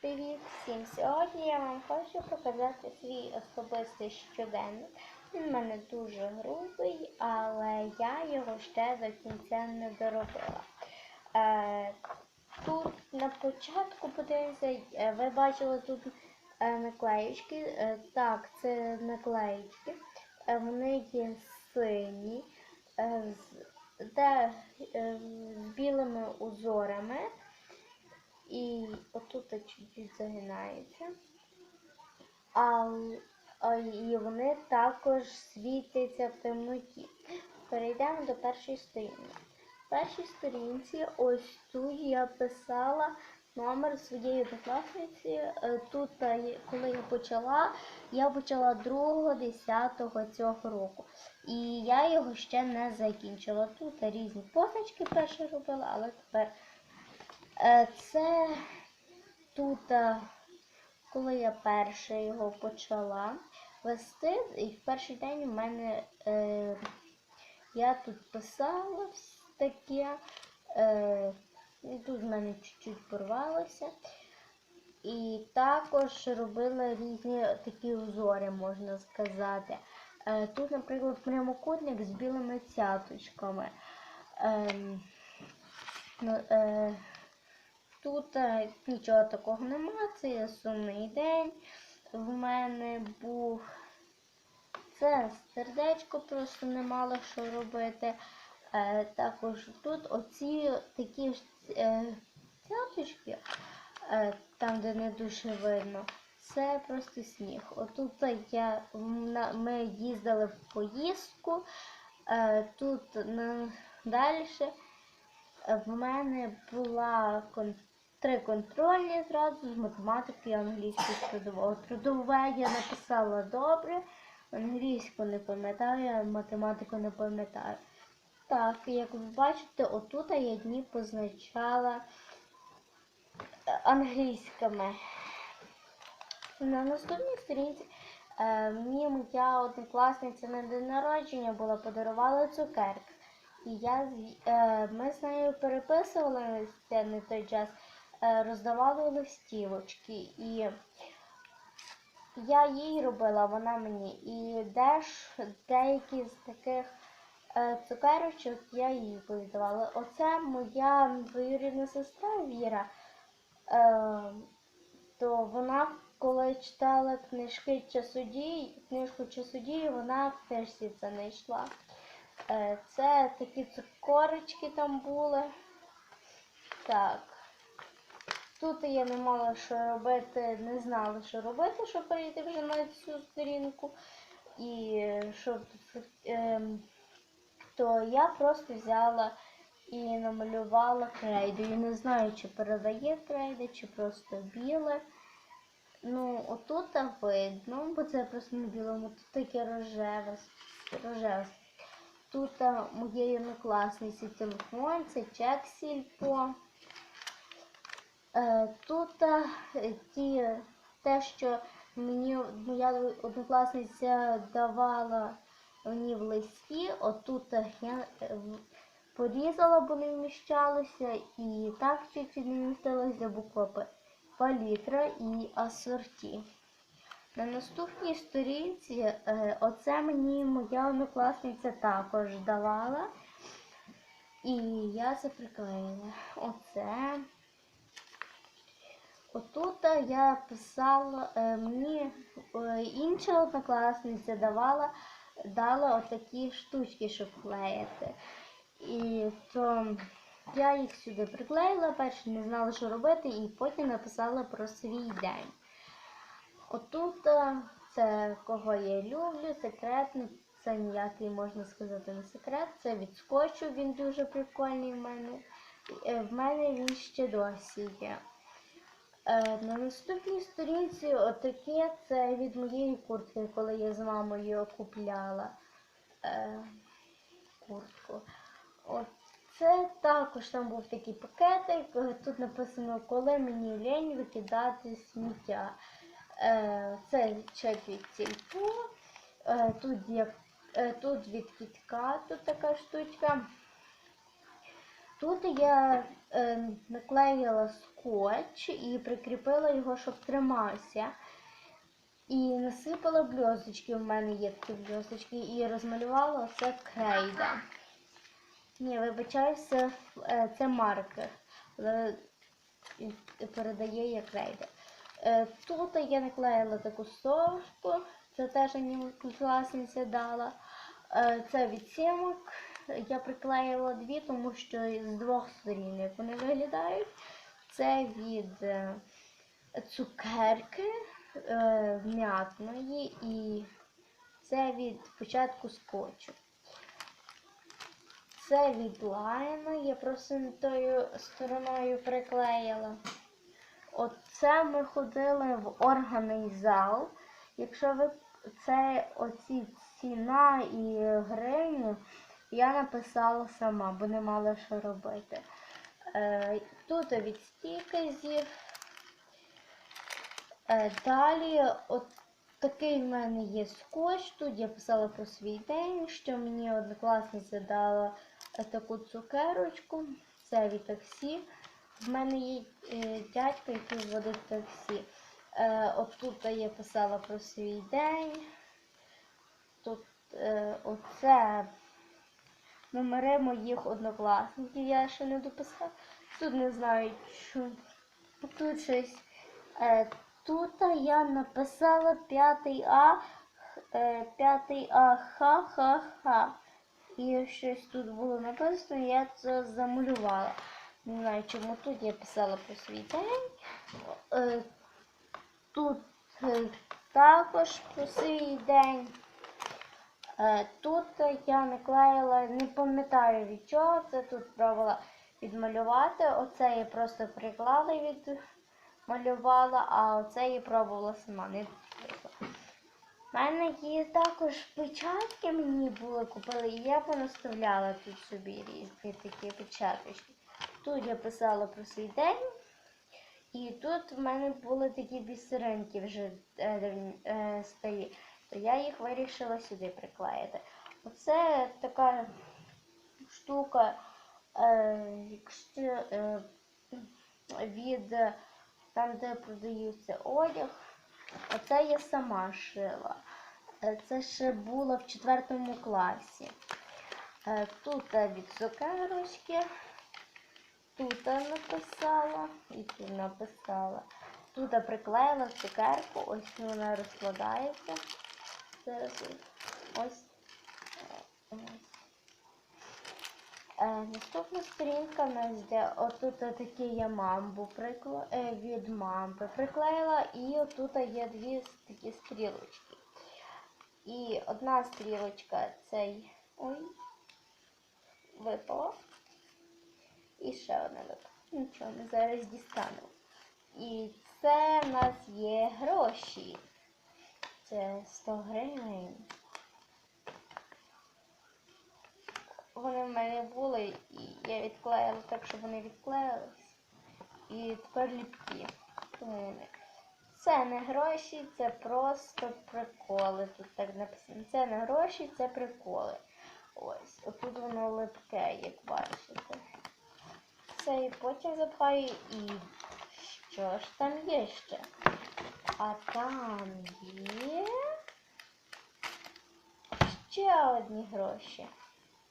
Привіт всім! Сьогодні я вам хочу показати свій особистий щоденник. Він в мене дуже грубий, але я його ще до кінця не доробила. Е, тут на початку подивіться, е, ви бачили тут е, наклеїчки. Так, це наклеїчки. Вони є сині, з білими узорами. Отут чуть-чуть загинається. А, а, і вони також світяться в темноті. Перейдемо до першої сторінки. В першій сторінці ось тут я писала номер своєї однокласниці. Е, Тут, коли я почала, я почала 2.10 цього року. І я його ще не закінчила. Тут різні позначки перше робила, але тепер Е, Це тут, е, коли я перше його почала вести, і в перший день у мене е, я тут писала таке, е, і тут в мене чуть-чуть порвалося. І також робила різні такі узори, можна сказати. Е, тут, наприклад, прямокутник з білими цяточками. Ем, ну, е, Тут е, нічого такого нема, це є сумний день. В мене був це сердечко, просто не мало що робити. Е, також тут оці такі ж е, цяточки, е, там, де не дуже видно, це просто сніг. Отут я, ми їздили в поїздку, е, тут на, далі в мене була кон... три контрольні зразу з математики і англійської трудового. Трудове я написала добре, англійську не пам'ятаю, математику не пам'ятаю. Так, як ви бачите, отут я дні позначала е, англійськими. На наступній сторінці е, мені моя однокласниця на день народження була подарувала цукерки. І я, е, ми з нею переписувалися на той час, роздавали листівочки. І я їй робила, вона мені. І де ж деякі з таких е, цукерочок я їй повідавала. Оце моя двоюрідна сестра Віра. Е, то вона, коли читала книжки часодій, книжку часодії, вона в книжці це знайшла. Е, Це такі цукорочки там були. Так. Тут я не мала що робити, не знала, що робити, щоб перейти вже на цю сторінку. І щоб ем, то я просто взяла і намалювала крейдою. Не знаю, чи передає крейда, чи просто біле. Ну, отут видно, бо це просто на білому, тут таке рожеве, рожеве. Тут а, моєї однокласниці телефон, це чек сільпо. Е, тут ті, те, що мені моя однокласниця давала мені в листі, отут я е, порізала, бо не вміщалося, і так чуть-чуть не вмістилася буква П. Палітра і асорті. На наступній сторінці е, оце мені моя однокласниця також давала. І я це приклеїла. Оце. Отут я писала, е, мені е, інша однокласниця давала, дала отакі штучки, щоб клеїти. І то я їх сюди приклеїла, перше не знала, що робити, і потім написала про свій день. Отут е, це кого я люблю, секретний, це ніякий, можна сказати, не секрет. Це від скотчу, він дуже прикольний в мене. Е, В мене він ще досі є. Е, На наступній сторінці отаке це від моєї куртки, коли я з мамою купляла е, куртку. От це також там був такий пакетик. Тут написано, коли мені лень викидати сміття. Е, Це чек від сільпо. Е, Тут є тут від кітка, тут така штучка. Тут я е, наклеїла скотч і прикріпила його, щоб тримався. І насипала бльосточки, у мене є такі бльосточки, і розмалювала оце крейда. Ні, вибачаюся, е, це маркер. Але передає як крейда. Е, Тут я наклеїла таку совку, це теж мені класниця дала. Е, Це від сімок. Я приклеїла дві, тому що з двох сторін як вони виглядають. Це від е, цукерки е, м'ятної і це від початку скотчу. Це від лайна, я просто не тою стороною приклеїла. Оце ми ходили в органний зал. Якщо ви це оці ціна і гривні, я написала сама, бо не мала що робити. Е, тут від стікерів. Е, далі, от такий в мене є скотч. Тут я писала про свій день, що мені однокласниця дала таку цукерочку. Це від таксі. В мене є е, дядько, який водить таксі. От тут я писала про свій день. Тут оце номери моїх однокласників. Я ще не дописала. Тут не знаю, що. Тут щось. Е, тут я написала 5 А, е, 5 А ха-ха-ха. І щось тут було написано, я це замалювала. Не знаю, чому тут я писала про свій день. Е, тут е, також про свій день. Е, Тут я наклеїла, не пам'ятаю від чого, це тут пробувала відмалювати. Оце я просто приклала і відмалювала, а оце я пробувала сама. Не. У мене є також печатки, мені були купили, і я понаставляла тут собі різні такі печаточки. Тут я писала про свій день. І тут в мене були такі бісеринки вже е, е, старі, я їх вирішила сюди приклеїти. Оце така штука, е, е, від там, де продаються одяг, оце я сама шила. Е, Це ще було в четвертому класі. Тут від цукерочки. Тут написала і тут написала. Тут приклеїла цукерку, ось вона розкладається. Ось. ось. Е, наступна сторінка в нас йде, отут такі я мамбу е, від мамби приклеїла, і отут є дві такі стрілочки. І одна стрілочка цей. Ой, випала. І ще одна випала. Нічого, ми зараз дістанемо. І це в нас є гроші. Це 100 гривень. Вони в мене були, і я відклеїла так, щоб вони відклеїлись. І тепер ліпкі. Це не гроші, це просто приколи. Тут так написано. Це не гроші, це приколи. Ось. Отут воно липке, як бачите. Це і потім запхаю і що ж там є ще? А там є ще одні гроші.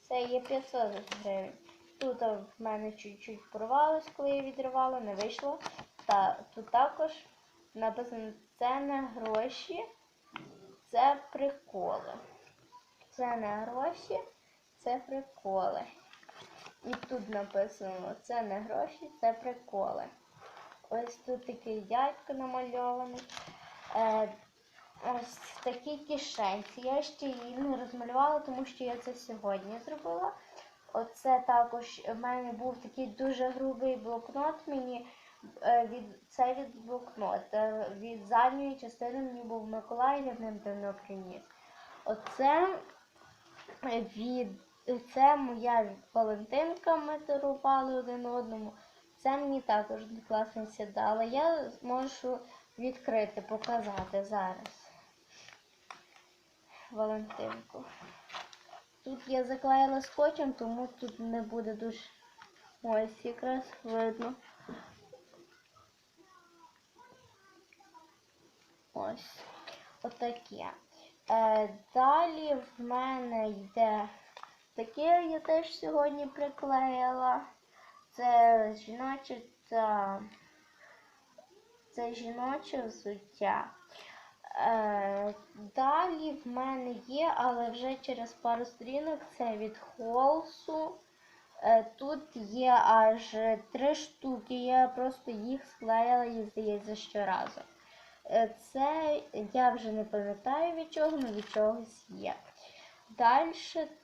Це є 500 гривень. Тут в мене чуть-чуть порвалось, коли я відривала, не вийшло. Та тут також написано це не гроші, це приколи. Це не гроші, це приколи. І тут написано це не гроші, це приколи. Ось тут такий дядько намальований. Е, ось в такій кишенці. Я ще її не розмалювала, тому що я це сьогодні зробила. Оце також в мене був такий дуже грубий блокнот. Мені е, від це від блокнот. Е, від задньої частини мені був Миколай, я ним давно приніс. Оце від це моя Валентинка, ми дарували один одному. Це мені також класниця дала. Я можу відкрити, показати зараз. Валентинку. Тут я заклеїла скотчем, тому тут не буде дуже Ось якраз видно. Ось. Отаке. Е, далі в мене йде таке, я теж сьогодні приклеїла. Це жіноче та це жіноче взуття. Е, далі в мене є, але вже через пару сторінок це від Холсу. Е, Тут є аж три штуки, я просто їх склеїла і здається щоразу. Е, Це я вже не пам'ятаю від чого, але від чогось є. Далі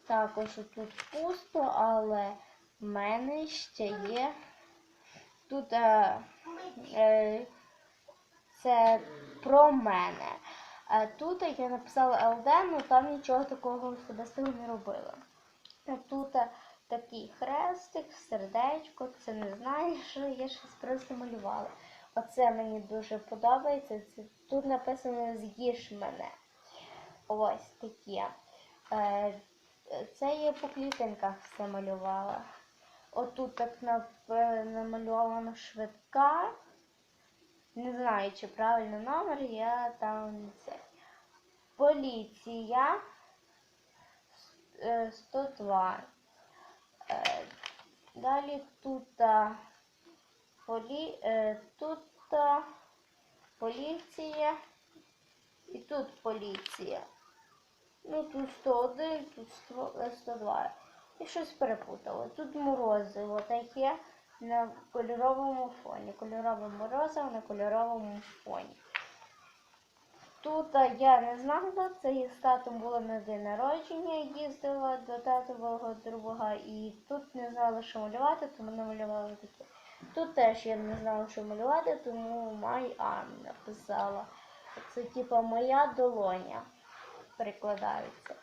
також тут пусто, але в мене ще є. Тут е, е, це про мене. Тут я написала ЛД, але там нічого такого особистого не робила. Тут е, такий хрестик, сердечко, це не знаю, що я щось просто малювала. Оце мені дуже подобається. Це, тут написано З'їж мене. Ось таке. Це я по клітинках все малювала. Отут так намальовано швидка. Не знаю, чи правильно номер, я там це. Поліція е, 102. Е, Далі тут полі, е, тут поліція і тут поліція. Ну тут 101, тут 100, е, 102. І щось перепутала. Тут морозиво таке на кольоровому фоні. Кольорове морозиво на кольоровому фоні. Тут я не знала, це з татом було на день народження, їздила до татового друга і тут не знала, що малювати, тому намалювала таке. Тут теж я не знала, що малювати, тому My Arm написала. Це типа моя долоня перекладається.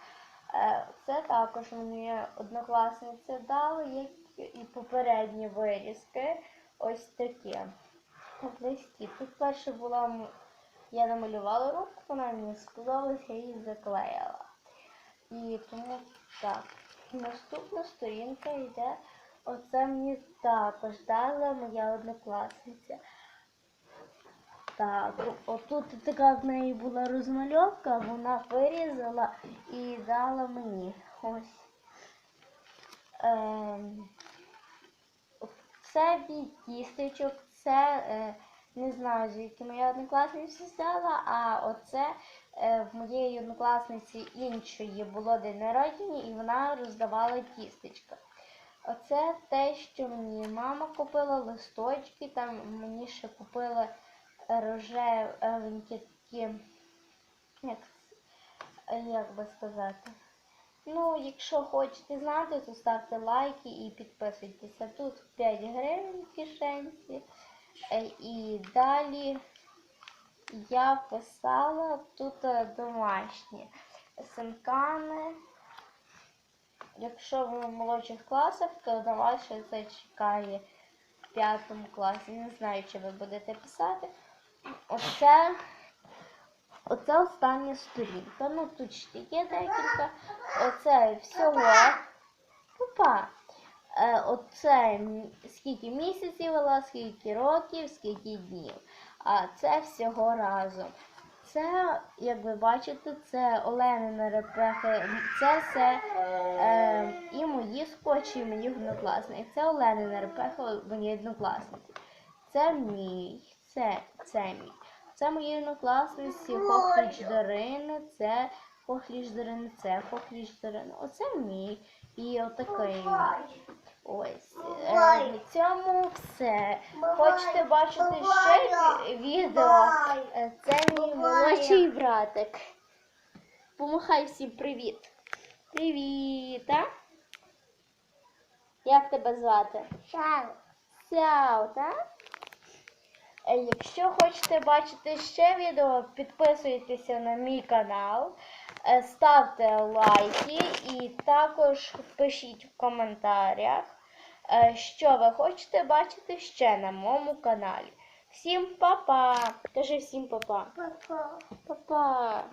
Е, Це також мені однокласниця дала, і попередні вирізки. Ось такі. В листі. Тут перше була я намалювала руку, вона мені сподобалася, я її заклеїла. І тому так. Наступна сторінка йде. Оце мені також дала моя однокласниця. Так, отут така в неї була розмальовка, вона вирізала і дала мені. Ось. Ем, це від кісточок, це е, не знаю, звідки моя однокласниця взяла, а оце е, в моєї однокласниці іншої було день народження і вона роздавала тістечка. Оце те, що мені мама купила, листочки, там мені ще купили рожевенькі такі, як, як би сказати. Ну, якщо хочете знати, то ставте лайки і підписуйтеся. Тут 5 гривень в кишенці. Е, І далі я писала тут е, домашні синкани. Якщо ви в молодших класах, то на вас ще це чекає в п'ятому класі. Не знаю, чи ви будете писати. Оце, оце остання сторінка. Ну тут ще є декілька. Оце всього. Опа. Е, оце скільки місяців вела, скільки років, скільки днів. А це всього разом. Це, як ви бачите, це Оленина репрехи. Це все е, і мої скотчі, і мої однокласники. Це Оленина репеха, мої однокласники. Це мій, це, це мій. Це мої однокласниці Хохліч Дарини, це Хохліч Дарини, це Хохліч Дарини. Оце мій. І отакий мій. Ось. Е, на цьому все. Хочете бачити ще ві- відео? Е, Це мій молодший братик. Помахай всім привіт. Привіт, а? Як тебе звати? Шау. Сяо, так? Якщо хочете бачити ще відео, підписуйтеся на мій канал, е, ставте лайки і також пишіть в коментарях, е, що ви хочете бачити ще на моєму каналі. Всім па-па! Кажи всім па-па. Папа. Па-па!